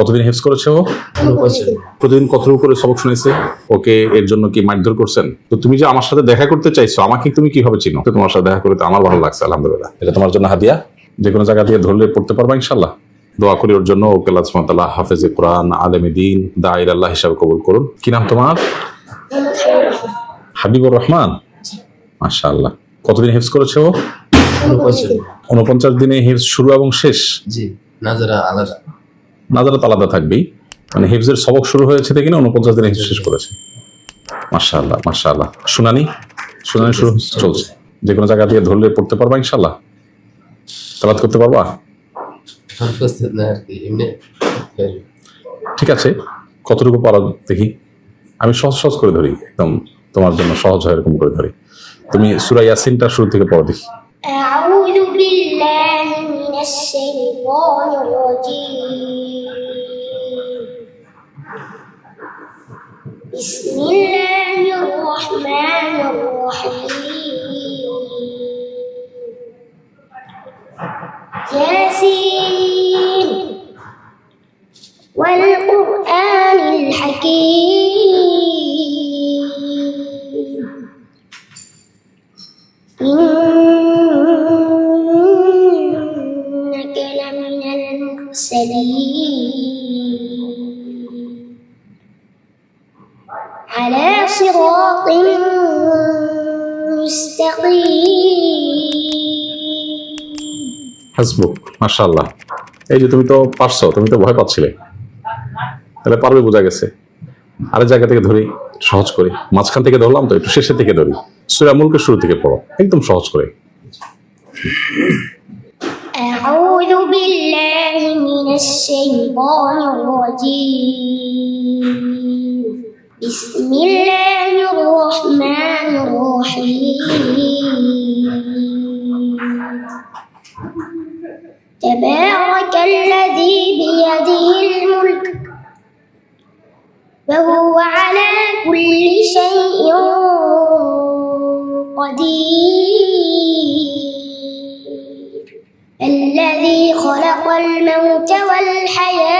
কতদিন হেফজ করেছে ও? প্রতিদিন কতটুকু করে সবক শুনেছে? ওকে এর জন্য কি মারধর করছেন? তো তুমি যে আমার সাথে দেখা করতে চাইছো আমাকে তুমি কীভাবে চিনো? তো তোমার সাথে দেখা করে তো আমার ভালো লাগছে আলহামদুলিল্লাহ। এটা তোমার জন্য হাদিয়া? যে কোনো জায়গা দিয়ে ধরলে পড়তে পারবা ইনশাল্লাহ দোয়া করি ওর জন্য ওকে আল্লাহ হাফেজে কোরআন আলেমে দিন দায়ের আল্লাহ হিসাবে কবুল করুন। কি নাম তোমার? হাবিবুর রহমান। মাশাআল্লাহ। কতদিন হেফজ করেছে ও? উনপঞ্চাশ দিনে। হিফজ শুরু এবং শেষ? জি নাজারা আলাদা। নাজারাত আলাদা থাকবেই মানে হিফজের সবক শুরু হয়েছে দেখি না উনপঞ্চাশ দিনে হিফজ শেষ করেছে মাশাআল্লাহ মাশাআল্লাহ শুনানি শুনানি শুরু হয়েছে, চলছে যে কোনো জায়গা দিয়ে ধরলে পড়তে পারবা ইনশাল্লাহ তালাত করতে পারবা উপস্থিত না আর কি এমনি ঠিক আছে কতটুকু পারা দেখি আমি সহজ সহজ করে ধরি একদম তোমার জন্য সহজ হয় এরকম করে ধরি তুমি সুরা ইয়াসিনটা শুরু থেকে পড়ো দেখি أعوذ بالله من الشيطان الرجيم بسم الله الرحمن الرحيم. ياسين. والقرآن الحكيم. إنك لمن المرسلين. على صراط مستقيم হাসবুক মাশাআল্লাহ এই যে তুমি তো পারছো তুমি তো ভয় পাচ্ছিলে তাহলে পারবে বোঝা গেছে আরেক জায়গা থেকে ধরি সহজ করে মাঝখান থেকে ধরলাম তো একটু শেষের থেকে ধরি সুরা মুলকে শুরু থেকে পড়ো একদম সহজ করে أعوذ بالله من الشيطان الرجيم بسم الله الرحمن الرحيم. تبارك الذي بيده الملك وهو على كل شيء قدير. الذي خلق الموت والحياة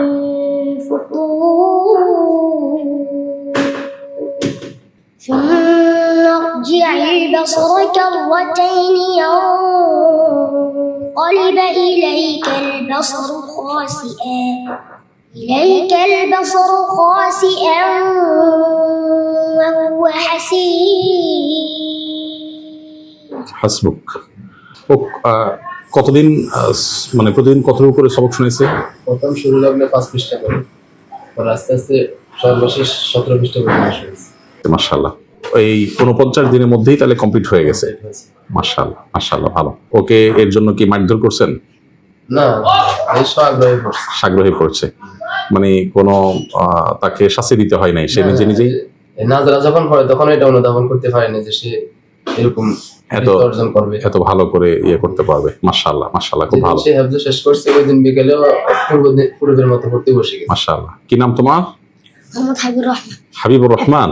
البصر كرتين ينقلب إليك البصر خاسئا إليك البصر خاسئا وهو حسير হাসবুক ও আহ, কতদিন আহ, মানে প্রতিদিন কতটুকু করে সবক শুনেছে প্রথম শুরু লাগলে পাঁচ পৃষ্ঠা করে পর আস্তে আস্তে সর্বশেষ সতেরো পৃষ্ঠা পর্যন্ত শুনেছি মাশাআল্লাহ এই উনপঞ্চাশ দিনের মধ্যেই তাহলে কমপ্লিট হয়ে গেছে। মাশাআল্লাহ মাশাআল্লাহ ভালো। ওকে এর জন্য কি মারধর করছেন? না আগ্রহী পড়ছে মানে কোনো আহ, তাকে শাস্তি দিতে হয় নাই সে নিজে নিজেই? এই যখন পড়ে তখন এটা অনুধাবন করতে পারেনি যে সে এরকম এত- অর্জন করবে। এত ভালো করে ইয়ে করতে পারবে। মাশাআল্লাহ মাশাআল্লাহ খুব ভালো। সে হেফজ শেষ করছে ওই দিন বিকেলেও পূর্ব দিন- পূর্বের মতো পড়তে বসে গেছে। মাশাআল্লাহ। কি নাম তোমার? মোহাম্মদ হাবিবুর রহমান। হাবিবুর রহমান।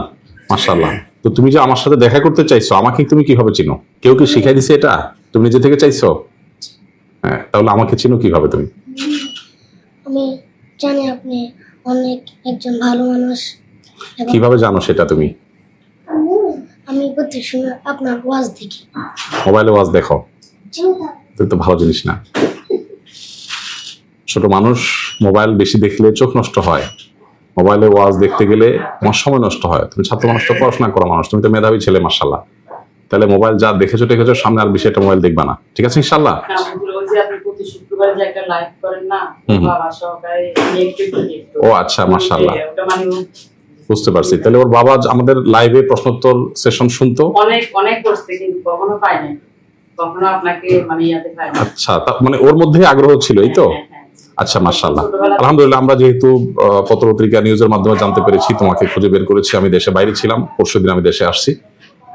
মাশাআল্লাহ। তো তুমি যে আমার সাথে দেখা করতে চাইছো আমাকে তুমি কীভাবে চিনো? কেউ কি শিখাই দিছে এটা? তুমি নিজে থেকে চাইছো? হ্যাঁ তাহলে আমাকে চিনো কীভাবে তুমি? আমি জানি আপনি অনেক একজন ভালো মানুষ। কীভাবে জানো সেটা তুমি? আমি প্রত্যেক সময় আপনার ওয়াজ দেখি। মোবাইলে ওয়াজ দেখো। তো তো ভালো জিনিস না। ছোট মানুষ মোবাইল বেশি দেখলে চোখ নষ্ট হয়। মোবাইলে ওয়াজ দেখতে গেলে তোমার সময় নষ্ট হয়। তুমি ছাত্র মানুষ তো পড়াশোনা করা মানুষ তুমি তো মেধাবী ছেলে মার্শাল্লাহ তাহলে মোবাইল যা দেখেছ দেখেছ সামনে আর একটা মোবাইল দেখবা না। ঠিক আছে ইনশাল্লাহ নামগুলো ওই যে আপনি প্রতি শুক্রবারে যে একটা লাইভ করেন না হুম। বাবা সহকারে নিয়ে একটু একটু দেখতো। ও আচ্ছা, মাশাআল্লাহ। ওটা মানে বুঝতে পারছি। তাহলে ওর বাবা আমাদের লাইভে প্রশ্নোত্তর সেশন শুনতো? অনেক অনেক করছে কিন্তু কখনো কখনো আপনাকে মানে আচ্ছা মানে ওর মধ্যে আগ্রহ ছিল এই তো? হ্যাঁ, হ্যাঁ, হ্যাঁ। আচ্ছা মার্শাল্লাহ আলহামদুলিল্লাহ, আমরা যেহেতু পত্রপত্রিকা নিউজের মাধ্যমে জানতে পেরেছি, তোমাকে খুঁজে বের করেছি, আমি দেশে বাইরে ছিলাম পরশু আমি দেশে আসছি।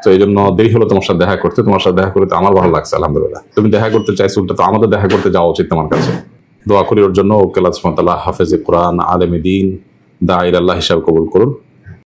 তো এই জন্য দেরি হলো তোমার সাথে দেখা করতে, তোমার সাথে দেখা করতে আমার ভালো লাগছে, আলহামদুলিল্লাহ। তুমি দেখা করতে চাইছো তো আমাদের দেখা করতে যাওয়া উচিত তোমার কাছে। দোয়া করি ওর জন্য ওকে আল্লাহ হাফেজে কোরআন, আলেমে দিন, দা আল্লাহ হিসাব কবুল করুন।